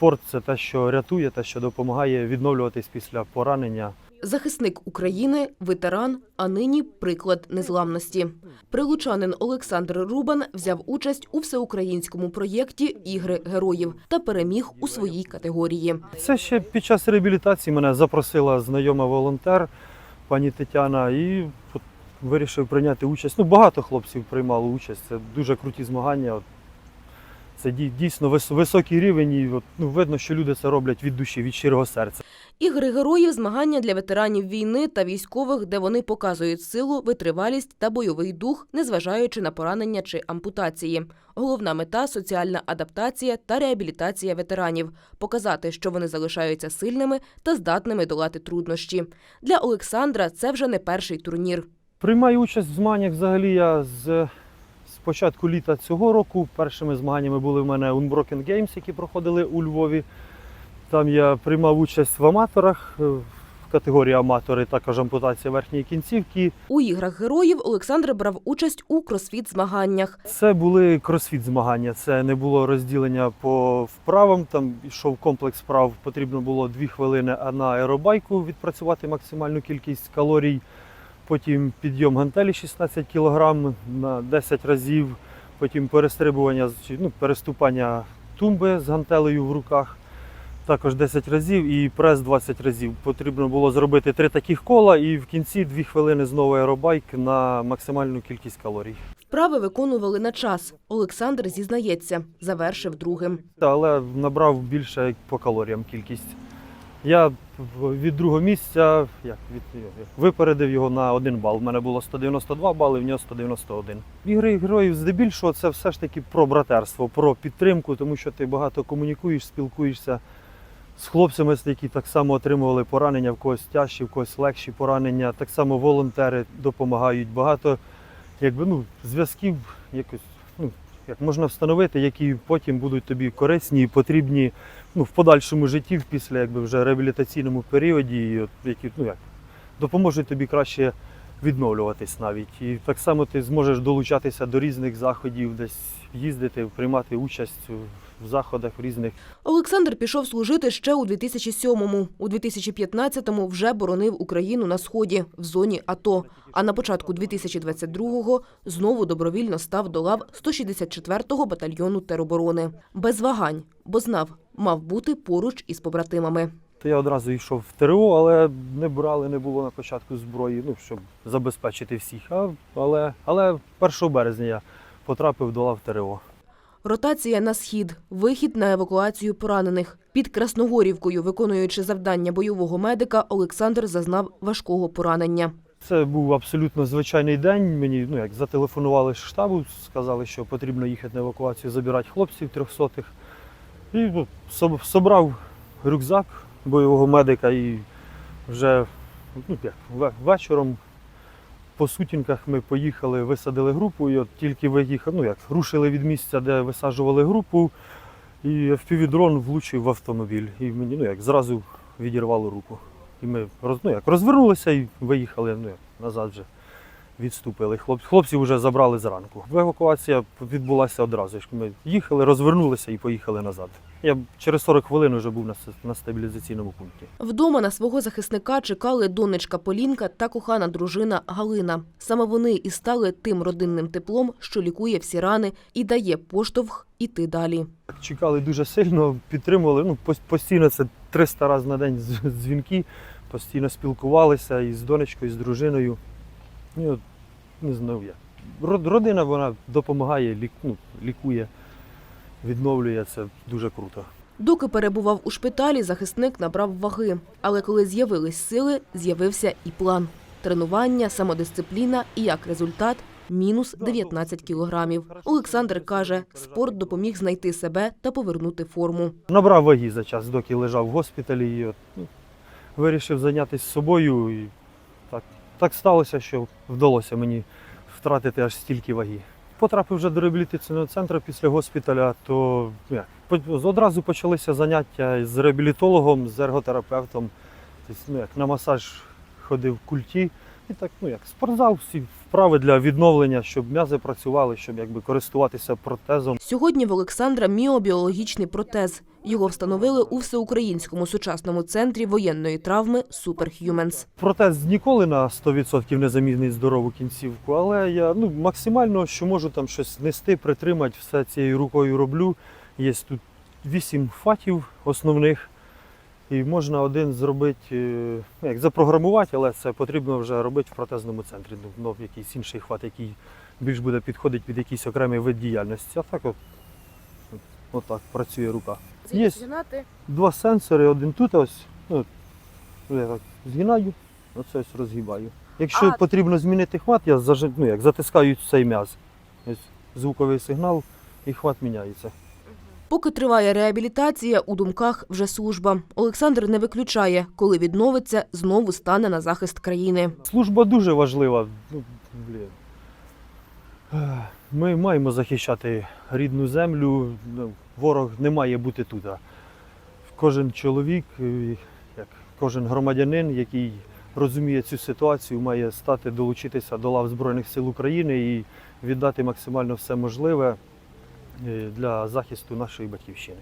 спорт це те, що рятує, те, що допомагає відновлюватись після поранення. Захисник України, ветеран, а нині приклад незламності. Прилучанин Олександр Рубан взяв участь у всеукраїнському проєкті Ігри героїв та переміг у своїй категорії. Це ще під час реабілітації мене запросила знайома волонтер пані Тетяна, і вирішив прийняти участь. Ну, багато хлопців приймало участь. Це дуже круті змагання. Це дій- дійсно вис- високий рівень, і от, ну, видно, що люди це роблять від душі, від щирого серця. Ігри героїв змагання для ветеранів війни та військових, де вони показують силу, витривалість та бойовий дух, незважаючи на поранення чи ампутації. Головна мета соціальна адаптація та реабілітація ветеранів, показати, що вони залишаються сильними та здатними долати труднощі. Для Олександра це вже не перший турнір. Приймаю участь в змаганнях взагалі я з початку літа цього року. Першими змаганнями були в мене Unbroken Games, які проходили у Львові. Там я приймав участь в аматорах е, в категорії аматори, також ампутація верхньої кінцівки. У іграх героїв Олександр брав участь у кросфіт змаганнях. Це були кросфіт змагання. Це не було розділення по вправам. Там йшов комплекс вправ. Потрібно було 2 хвилини на аеробайку відпрацювати максимальну кількість калорій. Потім підйом гантелі 16 кг на 10 разів. Потім перестрибування, ну, переступання тумби з гантелею в руках. Також 10 разів і прес 20 разів. Потрібно було зробити три таких кола і в кінці 2 хвилини знову аеробайк на максимальну кількість калорій. Вправи виконували на час. Олександр зізнається, завершив другим. але набрав більше по калоріям кількість. Я від другого місця як, від, випередив його на один бал. У мене було 192 бали, в нього 191. Ігри героїв здебільшого це все ж таки про братерство, про підтримку, тому що ти багато комунікуєш, спілкуєшся з хлопцями, які так само отримували поранення, в когось тяжчі, в когось легші поранення. Так само волонтери допомагають. Багато якби, ну, зв'язків якось ну, можна встановити, які потім будуть тобі корисні і потрібні ну, в подальшому житті, після якби вже реабілітаційному періоді, і от, які ну, як, допоможуть тобі краще відновлюватись навіть. І так само ти зможеш долучатися до різних заходів, десь їздити, приймати участь в заходах різних. Олександр пішов служити ще у 2007-му. У 2015-му вже боронив Україну на сході в зоні АТО. А на початку 2022-го знову добровільно став до лав 164-го батальйону тероборони. Без вагань, бо знав, мав бути поруч із побратимами. То я одразу йшов в ТРО, але не брали, не було на початку зброї, ну, щоб забезпечити всіх. А, але, але 1 березня я потрапив до лав ТРО. Ротація на схід, вихід на евакуацію поранених. Під Красногорівкою, виконуючи завдання бойового медика, Олександр зазнав важкого поранення. Це був абсолютно звичайний день. Мені ну, як зателефонували з штабу, сказали, що потрібно їхати на евакуацію, забирати хлопців трьохсотих. І ну, собрав рюкзак бойового медика і вже ну, як, вечором по сутінках ми поїхали, висадили групу, і от тільки виїхали, ну як рушили від місця, де висаджували групу, і FPV-дрон влучив в автомобіль. І мені ну, як, зразу відірвало руку. І ми ну, як, розвернулися і виїхали ну, як, назад вже відступили. Хлоп, хлопців вже забрали зранку. Евакуація відбулася одразу. Ми їхали, розвернулися і поїхали назад. Я через 40 хвилин вже був на, стабілізаційному пункті. Вдома на свого захисника чекали донечка Полінка та кохана дружина Галина. Саме вони і стали тим родинним теплом, що лікує всі рани і дає поштовх іти далі. Чекали дуже сильно, підтримували. Ну, постійно це 300 разів на день дзвінки, постійно спілкувалися і з донечкою, і з дружиною. І от, не знаю як. Род- Родина вона допомагає, лік, ну, лікує, відновлює це дуже круто. Доки перебував у шпиталі, захисник набрав ваги. Але коли з'явились сили, з'явився і план. Тренування, самодисципліна і як результат мінус 19 кілограмів. Олександр каже, спорт допоміг знайти себе та повернути форму. Набрав ваги за час, доки лежав в госпіталі. І ну, вирішив зайнятися собою. Так, сталося, що вдалося мені втратити аж стільки ваги. Потрапив вже до реабілітаційного центру після госпіталя, то як, одразу почалися заняття з реабілітологом, з ерготерапевтом. Тобто, ну, як, на масаж ходив в культі. І так, ну як спортзал, всі вправи для відновлення, щоб м'язи працювали, щоб якби користуватися протезом. Сьогодні в Олександра міобіологічний протез. Його встановили у всеукраїнському сучасному центрі воєнної травми Superhumans. Протез ніколи на 100% не замінить здорову кінцівку, але я ну, максимально, що можу там щось нести, притримати, все цією рукою роблю. Є тут 8 фатів основних. І можна один зробити, е, ну, як запрограмувати, але це потрібно вже робити в протезному центрі. Ну, ну, якийсь інший хват, який більш буде підходити під якийсь окремий вид діяльності. А так от, от, отак працює рука. Є два сенсори, один тут ось. Ну, я так згинаю, оце ось розгибаю. Якщо А- потрібно змінити хват, я зажи- ну, як, затискаю цей м'яз. Ось звуковий сигнал і хват міняється. Поки триває реабілітація, у думках вже служба. Олександр не виключає, коли відновиться, знову стане на захист країни. Служба дуже важлива. Ну, Ми маємо захищати рідну землю. Ну, Ворог не має бути тут. Кожен чоловік, е, як кожен громадянин, який розуміє цю ситуацію, має стати долучитися до лав Збройних сил України і віддати максимально все можливе для захисту нашої батьківщини.